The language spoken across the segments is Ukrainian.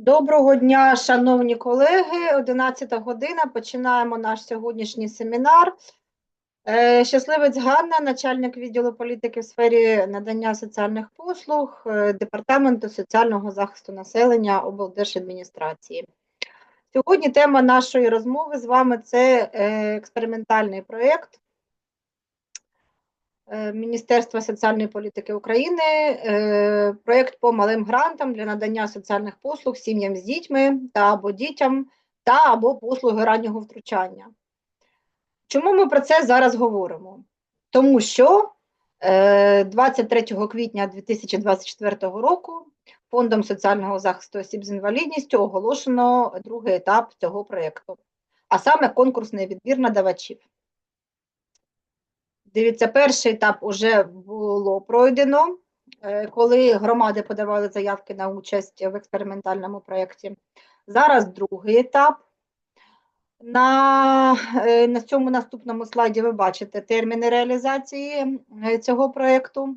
Доброго дня, шановні колеги. 11 година. Починаємо наш сьогоднішній семінар. Е, Щасливець Ганна, начальник відділу політики в сфері надання соціальних послуг е, Департаменту соціального захисту населення облдержадміністрації. Сьогодні тема нашої розмови з вами це е, експериментальний проєкт Міністерства соціальної політики України, е, проєкт по малим грантам для надання соціальних послуг сім'ям з дітьми та або дітям та або послуги раннього втручання. Чому ми про це зараз говоримо? Тому що е, 23 квітня 2024 року Фондом соціального захисту осіб з інвалідністю оголошено другий етап цього проєкту, а саме конкурсний відбір надавачів. Дивіться, перший етап вже було пройдено, е, коли громади подавали заявки на участь в експериментальному проєкті. Зараз другий етап. На, е, на цьому наступному слайді ви бачите терміни реалізації е, цього проєкту.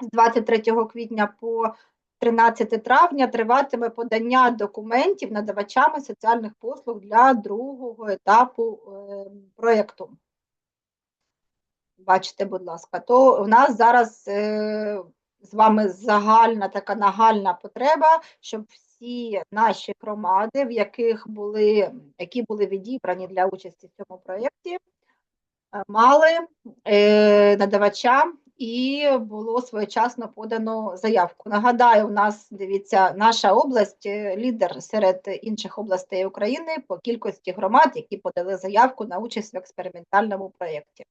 З 23 квітня по 13 травня триватиме подання документів надавачами соціальних послуг для другого етапу проєкту. Бачите, будь ласка, то в нас зараз е, з вами загальна така нагальна потреба, щоб всі наші громади, в яких були, які були відібрані для участі в цьому проєкті, е, мали е, надавача і було своєчасно подано заявку. Нагадаю, у нас дивіться, наша область е, лідер серед інших областей України по кількості громад, які подали заявку на участь в експериментальному проєкті.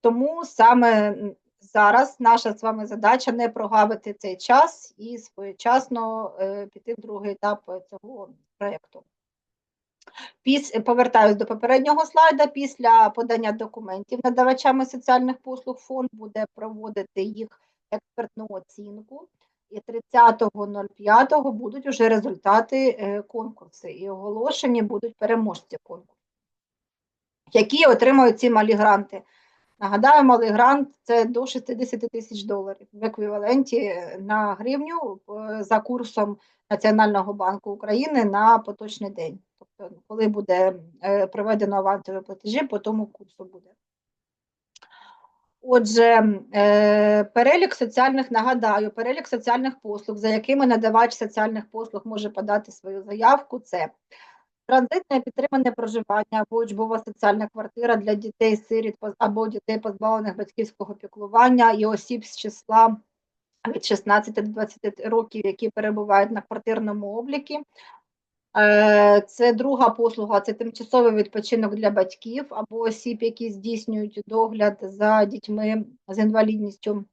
Тому саме зараз наша з вами задача не прогавити цей час і своєчасно е, піти в другий етап цього проєкту. Піс, повертаюсь до попереднього слайда. Після подання документів надавачами соціальних послуг фонд буде проводити їх експертну оцінку. І 30.05 будуть вже результати е, конкурсу і оголошені будуть переможці конкурсу, які отримують ці малі гранти. Нагадаю, малий грант це до 60 тисяч доларів в еквіваленті на гривню е, за курсом Національного банку України на поточний день. Тобто, коли буде е, проведено авансові платежі, по тому курсу буде. Отже, е, перелік соціальних, нагадаю, перелік соціальних послуг, за якими надавач соціальних послуг може подати свою заявку, це Транзитне підтримане проживання або учбова соціальна квартира для дітей сиріт або дітей, позбавлених батьківського піклування і осіб з числа від 16 до 20 років, які перебувають на квартирному облікі. Е, це друга послуга, це тимчасовий відпочинок для батьків або осіб, які здійснюють догляд за дітьми з інвалідністю.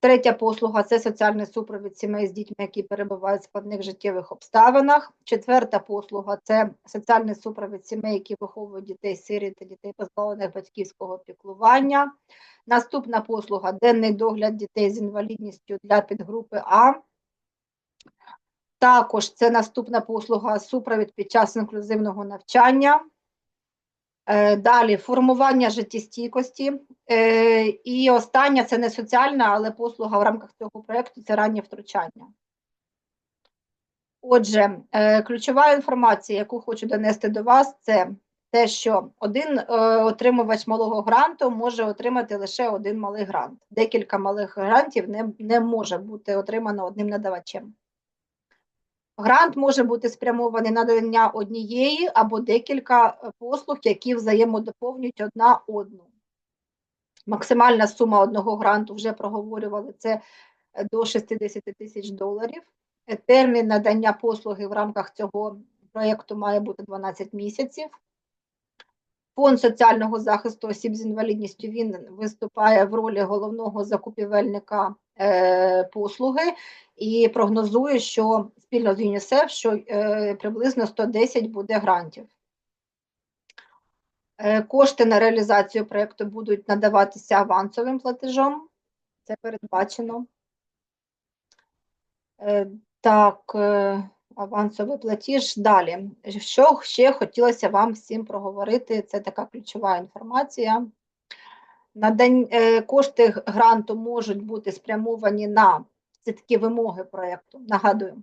Третя послуга це соціальний супровід сімей з дітьми, які перебувають в складних життєвих обставинах. Четверта послуга це соціальний супровід сімей, які виховують дітей сирі та дітей, позбавлених батьківського піклування. Наступна послуга денний догляд дітей з інвалідністю для підгрупи А. Також це наступна послуга супровід під час інклюзивного навчання. Е, далі формування життєстійкості. Е, і остання це не соціальна, але послуга в рамках цього проєкту це раннє втручання. Отже, е, ключова інформація, яку хочу донести до вас, це те, що один отримувач малого гранту може отримати лише один малий грант. Декілька малих грантів не, не може бути отримано одним надавачем. Грант може бути спрямований на надання однієї або декілька е, послуг, які взаємодоповнюють одна одну. Максимальна сума одного гранту вже проговорювали це е, до 60 тисяч доларів. Термін надання послуги в рамках цього проєкту має бути 12 місяців. Фонд соціального захисту осіб з інвалідністю він виступає в ролі головного закупівельника е, послуги і прогнозує, що спільно з ЮНІСЕФ, що е, приблизно 110 буде грантів. Е, кошти на реалізацію проєкту будуть надаватися авансовим платежом. Це передбачено. Так, авансовий платіж. Далі. Що ще хотілося вам всім проговорити? Це така ключова інформація. Надань, е, кошти гранту можуть бути спрямовані на це такі вимоги проєкту. Нагадую,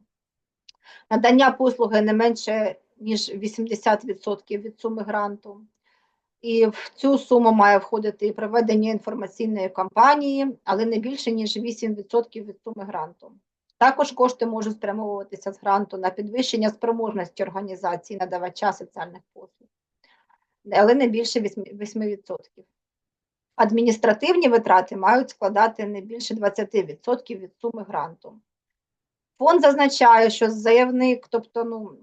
надання послуги не менше ніж 80% від суми гранту. І в цю суму має входити і проведення інформаційної кампанії, але не більше ніж 8% від суми гранту. Також кошти можуть спрямовуватися з гранту на підвищення спроможності організації надавача соціальних послуг, але не більше 8%. Адміністративні витрати мають складати не більше 20% від суми гранту. Фонд зазначає, що заявник, тобто ну,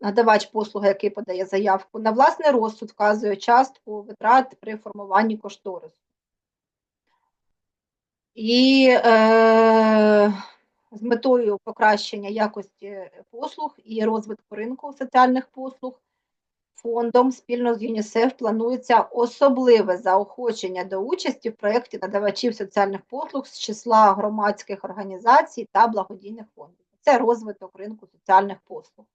надавач послуги, який подає заявку, на власний розсуд вказує частку витрат при формуванні кошторису. І е, з метою покращення якості послуг і розвитку ринку соціальних послуг фондом спільно з ЮНІСЕФ планується особливе заохочення до участі в проєкті надавачів соціальних послуг з числа громадських організацій та благодійних фондів. Це розвиток ринку соціальних послуг.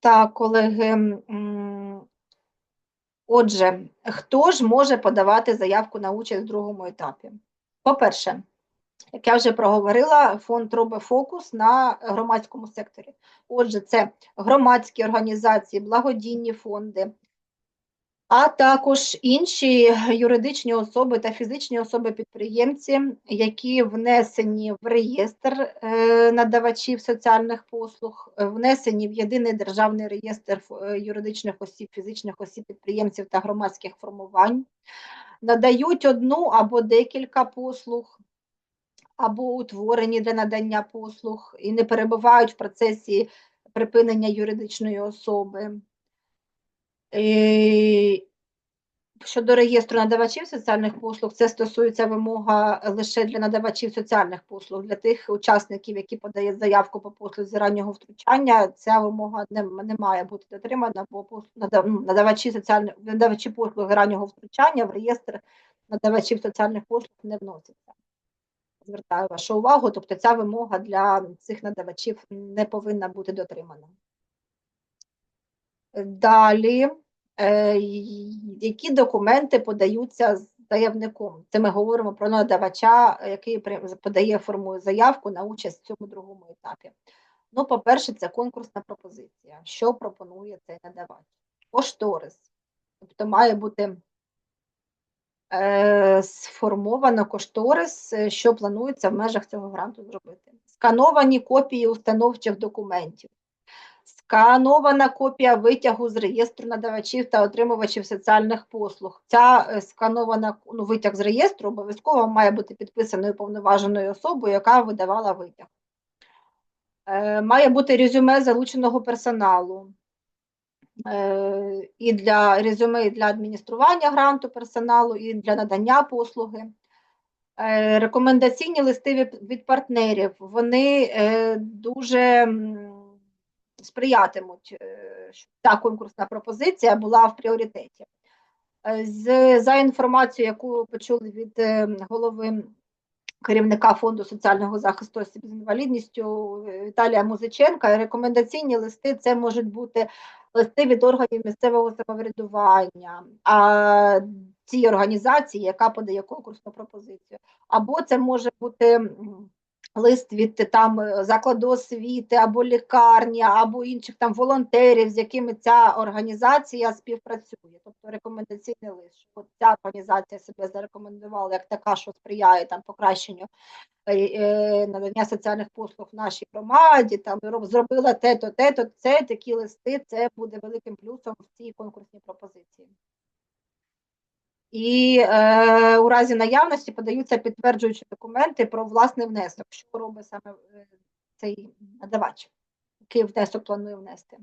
Так, колеги. Отже, хто ж може подавати заявку на участь в другому етапі? По-перше, як я вже проговорила, фонд робить фокус на громадському секторі. Отже, це громадські організації, благодійні фонди, а також інші юридичні особи та фізичні особи-підприємці, які внесені в реєстр е, надавачів соціальних послуг, внесені в єдиний державний реєстр е, юридичних осіб, фізичних осіб, підприємців та громадських формувань, надають одну або декілька послуг або утворені для надання послуг і не перебувають в процесі припинення юридичної особи. І Щодо реєстру надавачів соціальних послуг, це стосується вимога лише для надавачів соціальних послуг, для тих учасників, які подають заявку по послузі раннього втручання, ця вимога не, не має бути дотримана, бо ну, надавачі соціальних надавачі послуг раннього втручання в реєстр надавачів соціальних послуг не вносяться звертаю вашу увагу, тобто ця вимога для цих надавачів не повинна бути дотримана. Далі, е, які документи подаються заявником? Це ми говоримо про надавача, який подає формує заявку на участь в цьому другому етапі. Ну, по-перше, це конкурсна пропозиція. Що пропонує цей надавач? Кошторис. Тобто має бути сформовано кошторис, е, що планується в межах цього гранту зробити. Скановані копії установчих документів, сканована копія витягу з реєстру надавачів та отримувачів соціальних послуг. Ця е, сканована ну, витяг з реєстру обов'язково має бути підписаною повноваженою особою, яка видавала витяг. Має бути резюме залученого персоналу. Е, і для резюме, і для адміністрування гранту персоналу, і для надання послуги. Е, рекомендаційні листи від партнерів вони е, дуже сприятимуть, щоб ця конкурсна пропозиція була в пріоритеті. За інформацією, яку почули від голови керівника фонду соціального захисту осіб з інвалідністю Віталія Музиченка, рекомендаційні листи це можуть бути листи від органів місцевого самоврядування, а цій організації, яка подає конкурсну пропозицію, або це може бути. Лист від там закладу освіти або лікарні, або інших там волонтерів, з якими ця організація співпрацює. Тобто рекомендаційний лист, що ця організація себе зарекомендувала як така, що сприяє там покращенню Е, е, надання соціальних послуг в нашій громаді, там зробила те-то, те-то, це такі листи, це буде великим плюсом в цій конкурсній пропозиції. І е, у разі наявності подаються підтверджуючі документи про власний внесок, що робить саме е, цей надавач, який внесок планує внести.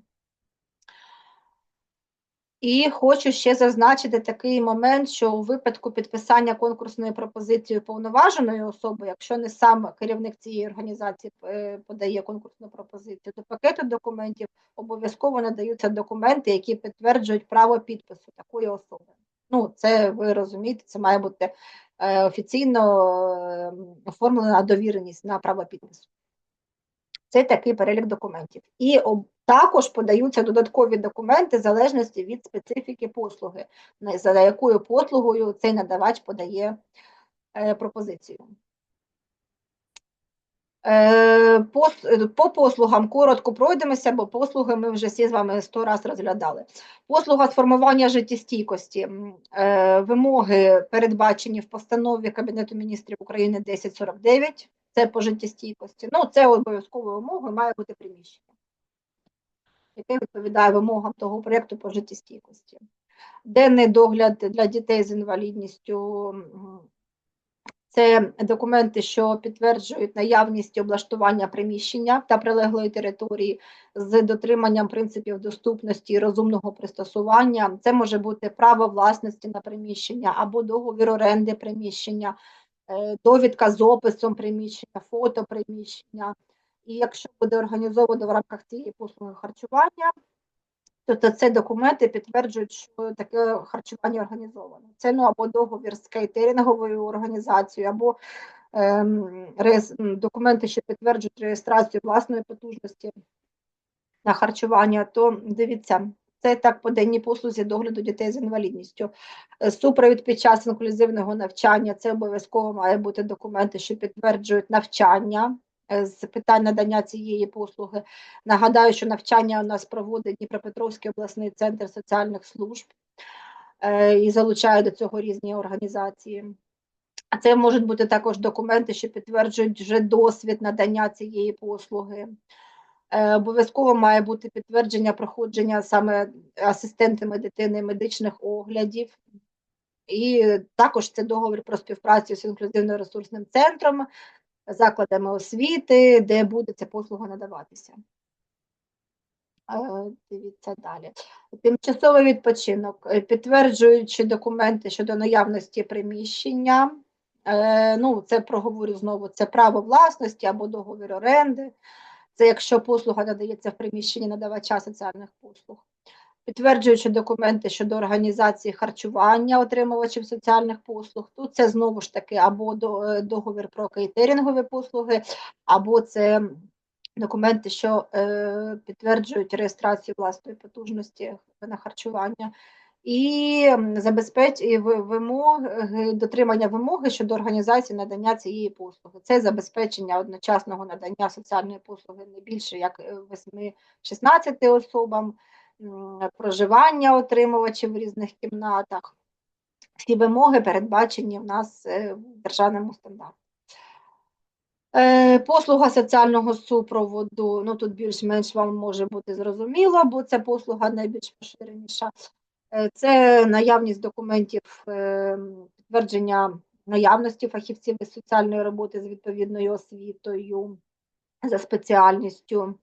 І хочу ще зазначити такий момент, що у випадку підписання конкурсної пропозиції повноваженої особи, якщо не сам керівник цієї організації е, подає конкурсну пропозицію, до пакету документів обов'язково надаються документи, які підтверджують право підпису такої особи. Ну, це ви розумієте, це має бути е, офіційно е, оформлена довіреність на право підпису. Це такий перелік документів. І також подаються додаткові документи в залежності від специфіки послуги, за якою послугою цей надавач подає е, пропозицію. Е, По послугам коротко пройдемося, бо послуги ми вже всі з вами сто раз розглядали. Послуга з формування життєстійкості. Е, Вимоги передбачені в постанові Кабінету міністрів України 1049. Це по життєстійкості. Ну, це обов'язковою вимогою має бути приміщення, яке відповідає вимогам того проєкту по життєстійкості. Денний догляд для дітей з інвалідністю. Це документи, що підтверджують наявність облаштування приміщення та прилеглої території з дотриманням принципів доступності і розумного пристосування. Це може бути право власності на приміщення або договір оренди приміщення, е, довідка з описом приміщення, фото приміщення. І якщо буде організовано в рамках цієї послуги харчування, Тобто це документи підтверджують, що таке харчування організовано. Це ну або договір з кейтеринговою організацією, або ем, реєс- документи, що підтверджують реєстрацію власної потужності на харчування. То дивіться, це так по денній послузі догляду дітей з інвалідністю. Е, Супровід під час інклюзивного навчання це обов'язково має бути документи, що підтверджують навчання з питань надання цієї послуги. Нагадаю, що навчання у нас проводить Дніпропетровський обласний центр соціальних служб е, і залучає до цього різні організації. А це можуть бути також документи, що підтверджують вже досвід надання цієї послуги. Е, Обов'язково має бути підтвердження проходження саме асистентами дитини медичних оглядів. І також це договір про співпрацю з інклюзивно-ресурсним центром, закладами освіти, де буде ця послуга надаватися. Е, Дивіться далі. Тимчасовий відпочинок, Е, підтверджуючи документи щодо наявності приміщення. Е, Ну, це проговорю знову: це право власності або договір оренди. Це якщо послуга надається в приміщенні надавача соціальних послуг. Підтверджуючи документи щодо організації харчування отримувачів соціальних послуг, тут це знову ж таки або е, договір про кейтерингові послуги, або це документи, що е, підтверджують реєстрацію власної потужності на харчування, і забезпеч вимоги дотримання вимоги щодо організації надання цієї послуги. Це забезпечення одночасного надання соціальної послуги не більше як 8-16 особам, м, проживання отримувачів в різних кімнатах. Всі вимоги передбачені в нас е, в державному стандарті. Е, Послуга соціального супроводу, ну тут більш-менш вам може бути зрозуміло, бо це послуга найбільш поширеніша. Е, Це наявність документів, підтвердження наявності фахівців із соціальної роботи з відповідною освітою за спеціальністю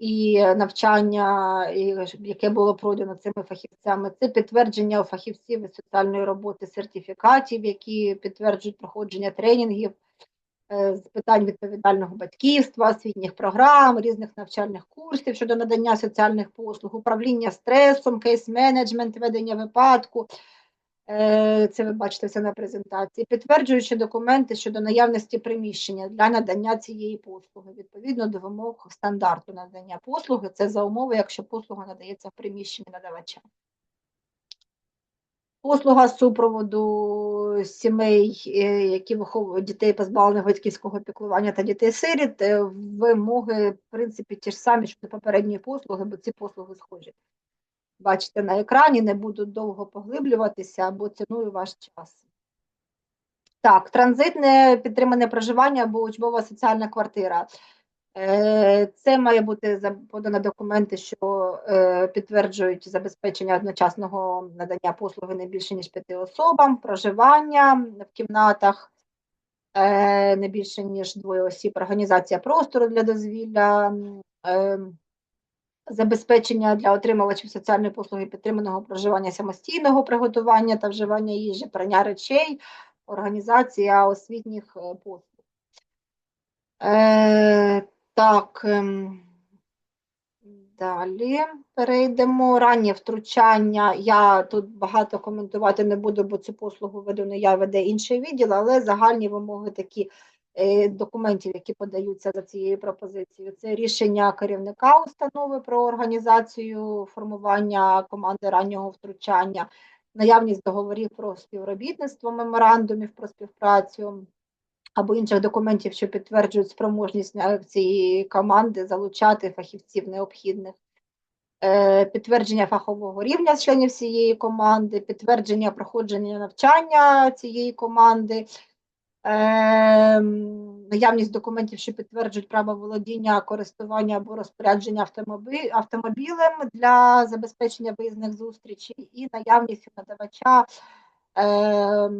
і навчання, яке було пройдено цими фахівцями. Це підтвердження у фахівців соціальної роботи сертифікатів, які підтверджують проходження тренінгів е, з питань відповідального батьківства, освітніх програм, різних навчальних курсів щодо надання соціальних послуг, управління стресом, кейс-менеджмент, ведення випадку. Е, Це ви бачите все на презентації, підтверджуючи документи щодо наявності приміщення для надання цієї послуги відповідно до вимог стандарту надання послуги. Це за умови, якщо послуга надається в приміщенні надавача. Послуга супроводу сімей, е, які виховують дітей, позбавлених батьківського піклування та дітей-сиріт, е, вимоги, в принципі, ті ж самі, що до попередньої послуги, бо ці послуги схожі. Бачите на екрані, не буду довго поглиблюватися, бо ціную ваш час. Так, транзитне підтримане проживання або учбова соціальна квартира. Е, Це має бути подано документи, що е, підтверджують забезпечення одночасного надання послуги не більше ніж п'яти особам, проживання в кімнатах е, не більше ніж двоє осіб, організація простору для дозвілля, м, е, забезпечення для отримувачів соціальної послуги підтриманого проживання самостійного приготування та вживання їжі, прання речей, організація освітніх е, послуг. Е, так, ем, далі перейдемо. Раннє втручання. Я тут багато коментувати не буду, бо цю послугу веду не я, веде інший відділ, але загальні вимоги такі документів, які подаються за цією пропозицією. Це рішення керівника установи про організацію формування команди раннього втручання, наявність договорів про співробітництво, меморандумів про співпрацю або інших документів, що підтверджують спроможність е, цієї команди залучати фахівців необхідних. Е, підтвердження фахового рівня членів цієї команди, підтвердження проходження навчання цієї команди, е, наявність документів, що підтверджують право володіння, користування або розпорядження автомобілем для забезпечення виїзних зустрічей, і наявність надавача е,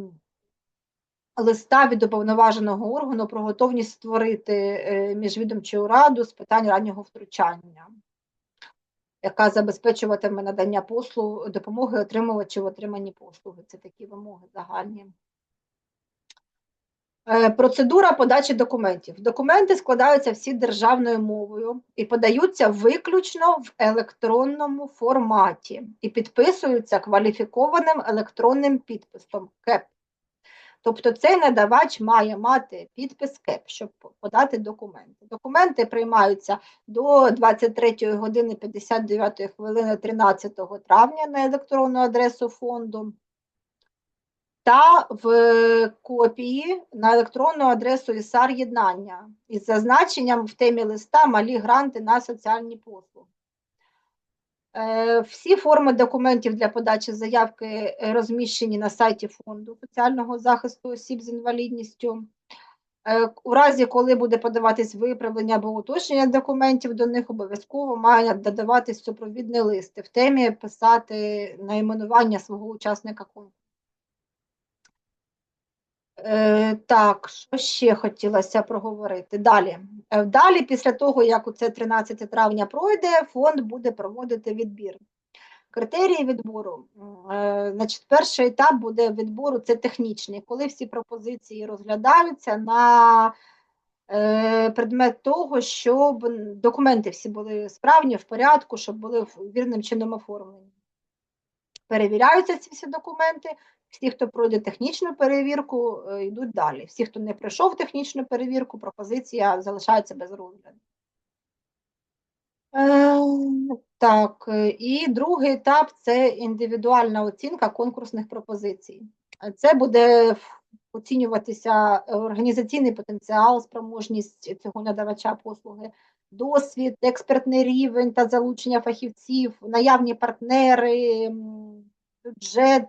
листа від уповноваженого органу про готовність створити е, міжвідомчу раду з питань раннього втручання яка забезпечуватиме надання послуг допомоги отримувачів в отриманні послуги. Це такі вимоги загальні. Е, процедура подачі документів. Документи складаються всі державною мовою і подаються виключно в електронному форматі і підписуються кваліфікованим електронним підписом КЕП. Тобто цей надавач має мати підпис КЕП, щоб подати документи. Документи приймаються до 23 години 59 хвилини 13 травня на електронну адресу фонду та в копії на електронну адресу ІСАР єднання із зазначенням в темі листа малі гранти на соціальні послуги. Е, всі форми документів для подачі заявки е, розміщені на сайті Фонду соціального захисту осіб з інвалідністю. Е, у разі, коли буде подаватись виправлення або уточнення документів, до них обов'язково має додаватись супровідний лист в темі писати найменування свого учасника конкурсу. Е, так, що ще хотілося проговорити? Далі, е, Далі, після того, як у це 13 травня пройде, фонд буде проводити відбір. Критерії відбору. Е, значить, Перший етап буде відбору це технічний, коли всі пропозиції розглядаються на предмет того, щоб документи всі були справні, в порядку, щоб були вірним чином оформлені. Перевіряються ці всі документи, всі, хто пройде технічну перевірку, е, йдуть далі. Всі, хто не пройшов технічну перевірку, пропозиція залишається без розгляду. Е, так, е, і другий етап це індивідуальна оцінка конкурсних пропозицій. Це буде оцінюватися організаційний потенціал, спроможність цього надавача послуги, досвід, експертний рівень та залучення фахівців, наявні партнери, бюджет,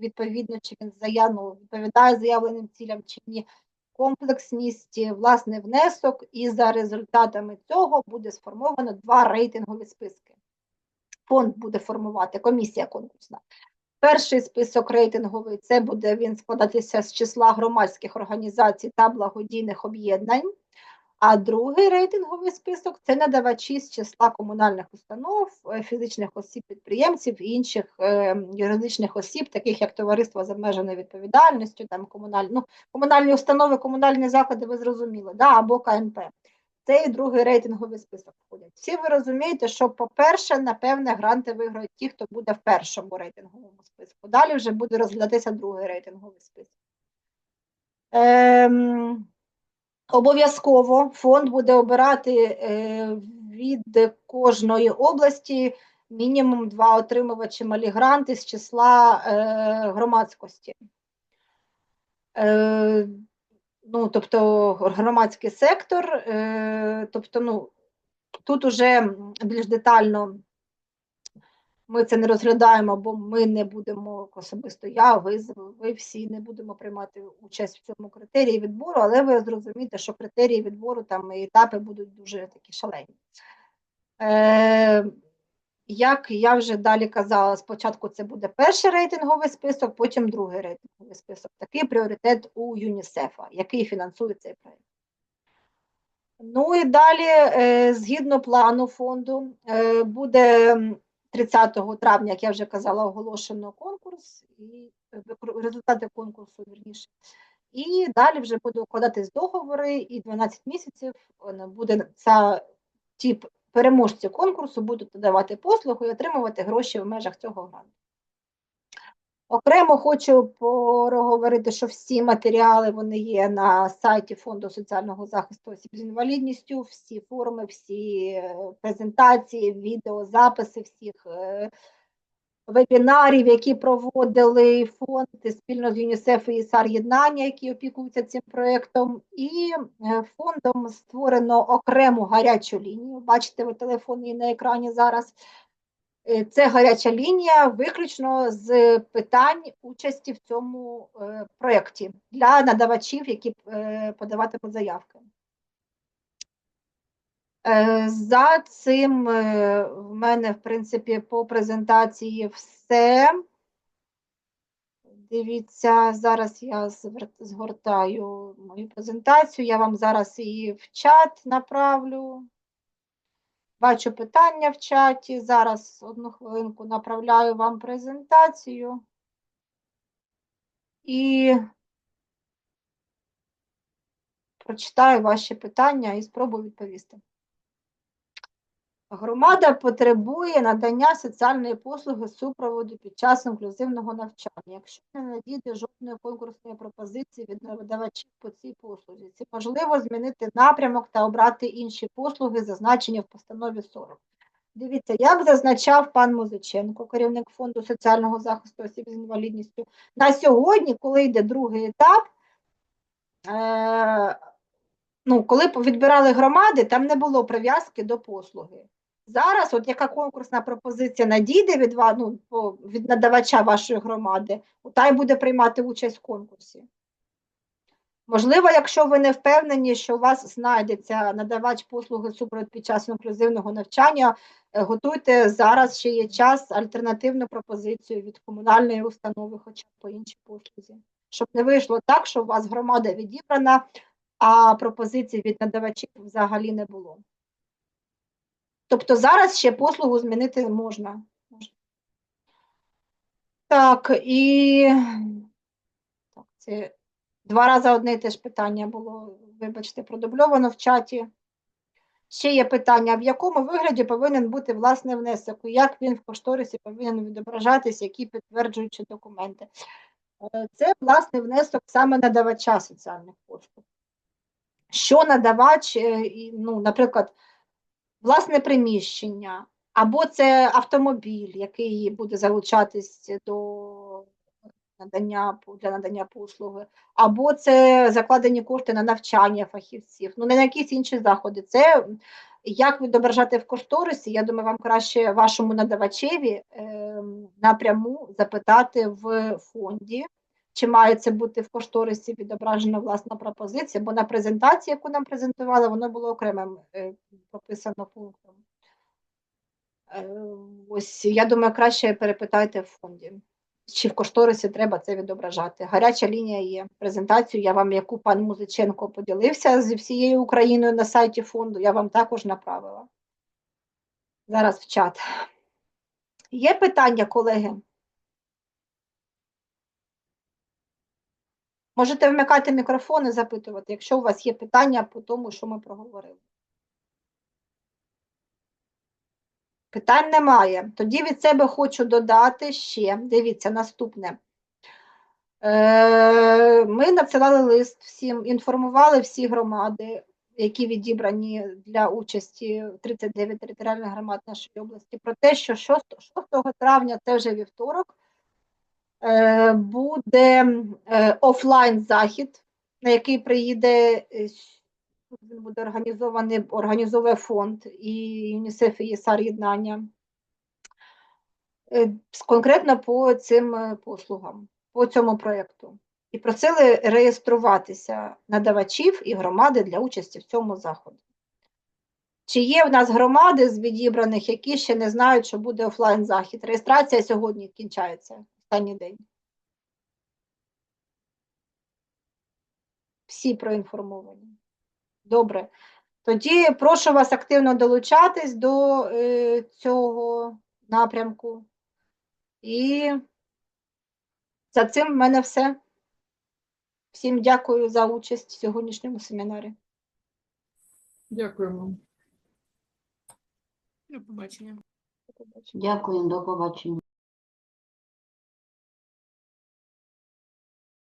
відповідно, чи він заявно відповідає заявленим цілям чи ні, комплексність, власний внесок, і за результатами цього буде сформовано два рейтингові списки. Фонд буде формувати комісія конкурсна. Перший список рейтинговий це буде він складатися з числа громадських організацій та благодійних об'єднань. А другий рейтинговий список це надавачі з числа комунальних установ, е, фізичних осіб, підприємців і інших е, юридичних осіб, таких як товариство з обмеженою відповідальністю, там комунальні ну, комунальні установи, комунальні заклади, ви зрозуміли, да, або КНП. Це другий рейтинговий список входять. Всі ви розумієте, що, по-перше, напевне, гранти виграють ті, хто буде в першому рейтинговому списку. Далі вже буде розглядатися другий рейтинговий список. Ем, Обов'язково фонд буде обирати е, від кожної області мінімум два отримувачі малі гранти з числа е, громадськості. Е, ну, Тобто громадський сектор, тобто, ну, тут уже більш детально ми це не розглядаємо, бо ми не будемо особисто я, ви, ви всі не будемо приймати участь в цьому критерії відбору, але ви зрозумієте, що критерії відбору там і етапи будуть дуже такі шалені. Е, Як я вже далі казала, спочатку це буде перший рейтинговий список, потім другий рейтинговий список. Такий пріоритет у ЮНІСЕФа, який фінансує цей проєкт. Ну і далі, е, згідно плану фонду, е, буде 30 травня, як я вже казала, оголошено конкурс і е, результати конкурсу вірніше. І далі вже буде укладатись договори, і 12 місяців буде ця ті переможці конкурсу будуть надавати послугу і отримувати гроші в межах цього гранту. Окремо хочу проговорити, що всі матеріали вони є на сайті Фонду соціального захисту осіб з інвалідністю, всі форми, всі е, презентації, відеозаписи всіх е, вебінарів, які проводили фонд спільно з ЮНІСЕФ і САР Єднання, які опікуються цим проєктом. І е, фондом створено окрему гарячу лінію. Бачите, ви телефон її на екрані зараз. Е, Це гаряча лінія виключно з питань участі в цьому е, проєкті для надавачів, які е, подаватимуть заявки. За цим в мене, в принципі, по презентації все. Дивіться, зараз я згортаю мою презентацію. Я вам зараз її в чат направлю. Бачу питання в чаті. Зараз одну хвилинку направляю вам презентацію. І прочитаю ваші питання і спробую відповісти. Громада потребує надання соціальної послуги супроводу під час інклюзивного навчання. Якщо не надійде жодної конкурсної пропозиції від надавачів по цій послузі, це можливо змінити напрямок та обрати інші послуги, зазначені в постанові 40. Дивіться, як зазначав пан Музиченко, керівник фонду соціального захисту осіб з інвалідністю, на сьогодні, коли йде другий етап, е, ну, коли відбирали громади, там не було прив'язки до послуги. Зараз, от яка конкурсна пропозиція надійде від, ну, від надавача вашої громади, та й буде приймати участь в конкурсі. Можливо, якщо ви не впевнені, що у вас знайдеться надавач послуги супровід під час інклюзивного навчання, е, готуйте зараз ще є час альтернативну пропозицію від комунальної установи, хоча б по іншій послузі. Щоб не вийшло так, що у вас громада відібрана, а пропозицій від надавачів взагалі не було. Тобто зараз ще послугу змінити можна. Так, і так, це два рази одне і те ж питання було, вибачте, продубльовано в чаті. Ще є питання, в якому вигляді повинен бути власний внесок, як він в кошторисі повинен відображатись, які підтверджуючі документи. Е, Це власний внесок саме надавача соціальних послуг. Що надавач, е, ну, наприклад, власне приміщення, або це автомобіль, який буде залучатись до надання для надання послуги, або це закладені кошти на навчання фахівців, ну не на якісь інші заходи. Це як відображати в кошторисі, я думаю, вам краще вашому надавачеві е, напряму запитати в фонді. Чи має це бути в кошторисі відображена власна пропозиція? Бо на презентації, яку нам презентували, воно було окремим е, прописано пунктом. Е, ось я думаю, краще перепитайте в фонді, чи в кошторисі треба це відображати. Гаряча лінія є. Презентацію я вам, яку пан Музиченко поділився зі всією Україною на сайті фонду, я вам також направила. Зараз в чат. Є питання, колеги? Можете вмикати мікрофон і запитувати, якщо у вас є питання по тому, що ми проговорили. Питань немає. Тоді від себе хочу додати ще. Дивіться, наступне. Е, Ми надсилали лист всім, інформували всі громади, які відібрані для участі в 39 територіальних громад нашої області, про те, що 6, 6 травня, це вже вівторок, буде е, офлайн захід, на який приїде е, він буде організований, організовує фонд і ЮНІСЕФ і ЄСАР єднання. Е, Конкретно по цим е, послугам, по цьому проєкту. І просили реєструватися надавачів і громади для участі в цьому заході. Чи є в нас громади з відібраних, які ще не знають, що буде офлайн захід? Реєстрація сьогодні кінчається, останній день. Всі проінформовані. Добре. Тоді прошу вас активно долучатись до е, цього напрямку. І за цим в мене все. Всім дякую за участь в сьогоднішньому семінарі. Дякуємо. До побачення. Дякую, до побачення.